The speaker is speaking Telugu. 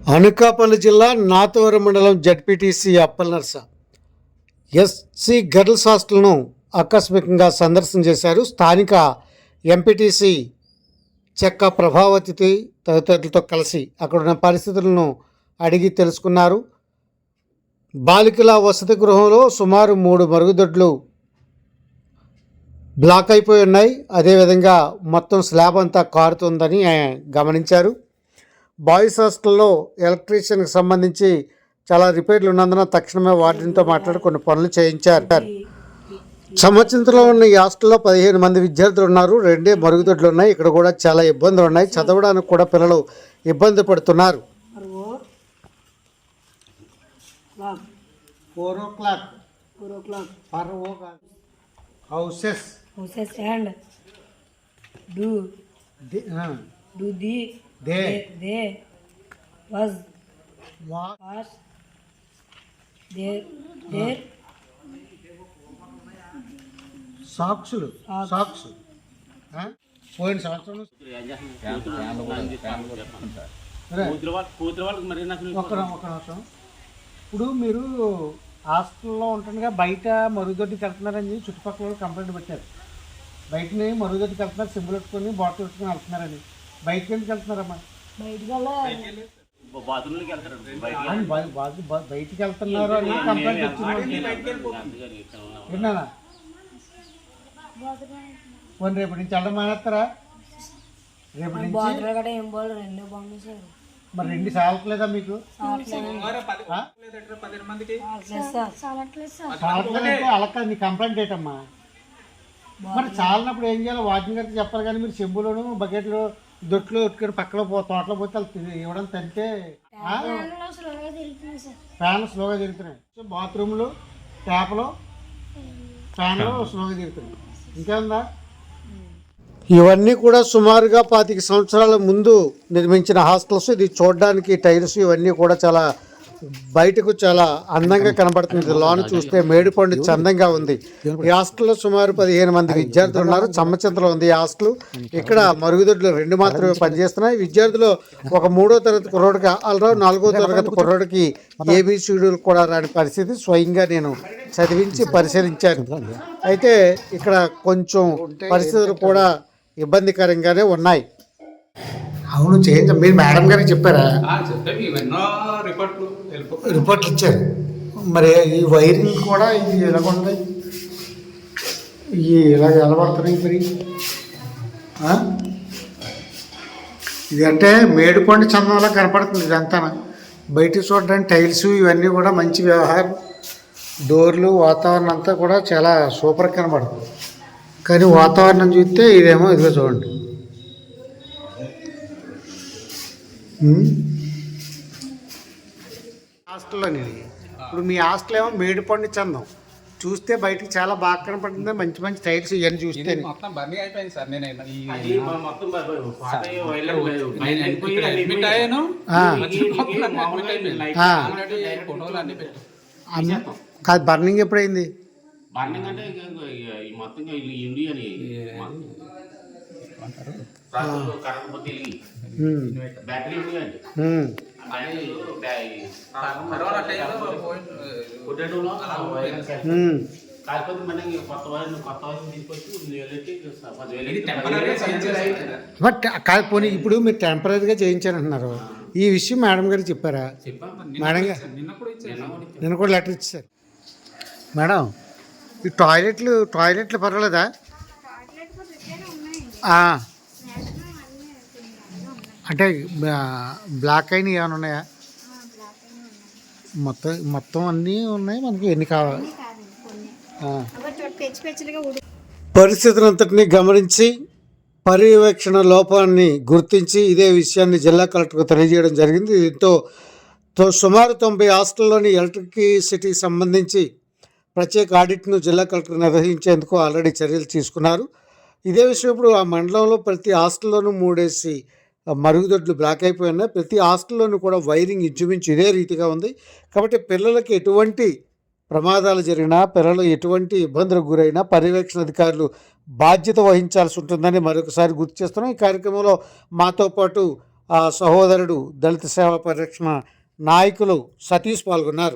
అనకాపల్లి జిల్లా నాతవరం మండలం జడ్పీటీసీ అప్పలనర్స ఎస్సి గర్ల్స్ హాస్టల్ను ఆకస్మికంగా సందర్శన చేశారు స్థానిక ఎంపీటీసీ చెక్క ప్రభావతి తదితరులతో కలిసి అక్కడున్న పరిస్థితులను అడిగి తెలుసుకున్నారు. బాలికల వసతి గృహంలో సుమారు మూడు మరుగుదొడ్లు బ్లాక్ అయిపోయి ఉన్నాయి. అదేవిధంగా మొత్తం స్లాబ్ అంతా కారుతుందని ఆయన గమనించారు. బాయ్స్ హాస్టల్లో ఎలక్ట్రీషియన్కి సంబంధించి చాలా రిపేర్లు ఉన్నందున తక్షణమే వార్డెన్తో మాట్లాడి కొన్ని పనులు చేయించారు. సంవత్సరంలో ఉన్న ఈ హాస్టల్లో పదిహేను మంది విద్యార్థులు ఉన్నారు. రెండే మరుగుదొడ్లు ఉన్నాయి. ఇక్కడ కూడా చాలా ఇబ్బందులు ఉన్నాయి. చదవడానికి కూడా పిల్లలు ఇబ్బంది పడుతున్నారు. clock, four oh clock. four o'clock. For oh houses. do do the they. They was వా. was there there సాక్సులు. Socks. Socks. పోయిన సంవత్సరం నిమిషం ఇప్పుడు మీరు హాస్టల్లో ఉంటుండగా బయట మరుగుదొడ్డికి వెళ్తున్నారని చెప్పి చుట్టుపక్కల వాళ్ళు కంప్లైంట్ పెట్టారు. బయటని మరుగుదొడ్డికి వెళ్తున్నారు సింబల్ పెట్టుకొని బాటిల్ పెట్టుకొని వెళ్తున్నారని బయటకి ఎందుకు వెళ్తున్నారమ్మా బయటకు బాత్రూమ్లోకి వెళ్తారు బయటికి వెళ్తున్నారు అని కంప్లైంట్ వచ్చింది. విన్నానా? పోనీ రేపటి నుంచి వెళ్ళడం మానేస్తారా? రేపటి నుంచి? మరి రెండు సాలట్లేదా మీకు? ఆ? చాలట్లేదంటే అలా కాదు నీ కంప్లైంట్ ఏంటమ్మా? మరి చాలినప్పుడు ఏం చేయాలి వాకింగ్ గారికి చెప్పాలి కానీ మీరు చెంబులోను బకెట్లు దొట్లు ఎట్టుకొని పక్కన పో తోటలో పోతే ఇవ్వడం తంటే ఫ్యాన్లు స్లోగా తిరుగుతున్నాయి. బాత్రూమ్లు ట్యాప్లు ఫ్యాన్లు స్లోగా తిరుగుతున్నాయి. ఇంకేముందా? ఇవన్నీ కూడా సుమారుగా పాతిక సంవత్సరాల ముందు నిర్మించిన హాస్టల్స్. ఇది చూడడానికి టైల్స్ ఇవన్నీ కూడా చాలా బయటకు చాలా అందంగా కనబడుతుంది. లోన చూస్తే మేడిపండు చందంగా ఉంది. ఈ హాస్టల్లో సుమారు పదిహేను మంది విద్యార్థులు ఉన్నారు. చమ్మచంతలో ఉంది ఈ హాస్టల్. ఇక్కడ మరుగుదొడ్లు రెండు మాత్రమే పనిచేస్తున్నాయి. విద్యార్థులు ఒక మూడో తరగతి కుర్రోడికి అలరావు నాలుగో తరగతి కుర్రోడికి ఏబిసిడీలు కూడా రాని పరిస్థితి స్వయంగా నేను చదివించి పరిశీలించాను. అయితే ఇక్కడ కొంచెం పరిస్థితులు కూడా ఇబ్బందికరంగానే ఉన్నాయి. అవును చేయించ మీరు మేడం గారికి చెప్పారా? ఇవన్నో రిపోర్ట్లు ఇచ్చారు. మరి ఈ వైరింగ్ కూడా ఇది ఎలాగుంది ఈ ఇలాగ ఎలా పడుతున్నాయి మరి? ఇది అంటే మేడిపండు చందంలా కనపడుతుంది ఇదంతా బయట చూడడానికి టైల్స్ ఇవన్నీ కూడా మంచి వ్యవహారం. డోర్లు వాతావరణం అంతా కూడా చాలా సూపర్ కనబడుతుంది. కానీ వాతావరణం చూస్తే ఇదేమో ఇదిగో చూడండి. ఉమ్. హాస్టల్లోని. ఇది. ఇప్పుడు మీ హాస్టల్ ఏమో మేడిపండు చందం. చూస్తే బయటికి చాలా బాగా కనపడుతుంది మంచి మంచి టైల్స్ ఇవన్నీ చూస్తే ఇది మొత్తం బర్నీ అయిపోయింది సార్ నేను అడ్మిట్ అయ్యాను? కాదు బర్నింగ్ ఎప్పుడైంది? అంటే మొత్తం కాకపోతే పోనీ ఇప్పుడు మీరు టెంపరీగా చేయించారంటున్నారు. ఈ విషయం మేడం గారు చెప్పారా? మేడం గారు నిన్న కూడా ఇచ్చాను నేను కూడా లెటర్ ఇచ్చారు. మేడం ఈ టాయిలెట్లు టాయిలెట్లు పర్వాలేదా. అంటే బ్లా- బ్లాక్ అయినవి ఏమైనా ఉన్నాయా? మొత్తం మొత్తం అన్నీ ఉన్నాయి మనకి ఎన్ని కావాలి? పరిస్థితులంతటినీ గమనించి పర్యవేక్షణ లోపాన్ని గుర్తించి ఇదే విషయాన్ని జిల్లా కలెక్టర్కు తెలియజేయడం జరిగింది. దీంతో తో- సుమారు తొంభై హాస్టల్లోని ఎలక్ట్రిసిటీకి సంబంధించి ప్రత్యేక ఆడిట్ను జిల్లా కలెక్టర్ నిర్వహించేందుకు ఆల్రెడీ చర్యలు తీసుకున్నారు. ఇదే విషయం ఇప్పుడు ఆ మండలంలో ప్రతి హాస్టల్లోనూ మూడేసి మరుగుదొడ్లు బ్లాక్ అయిపోయినా ప్రతి హాస్టల్లోనూ కూడా వైరింగ్ ఇంచుమించు ఇదే రీతిగా ఉంది. కాబట్టి పిల్లలకి ఎటువంటి ప్రమాదాలు జరిగినా పిల్లలు ఎటువంటి ఇబ్బందులకు గురైనా పర్యవేక్షణ అధికారులు బాధ్యత వహించాల్సి ఉంటుందని మరొకసారి గుర్తు చేస్తున్నాం. ఈ కార్యక్రమంలో మాతో పాటు ఆ సహోదరుడు దళిత సేవా పరిరక్షణ నాయకులు సతీష్ పాల్గొన్నారు.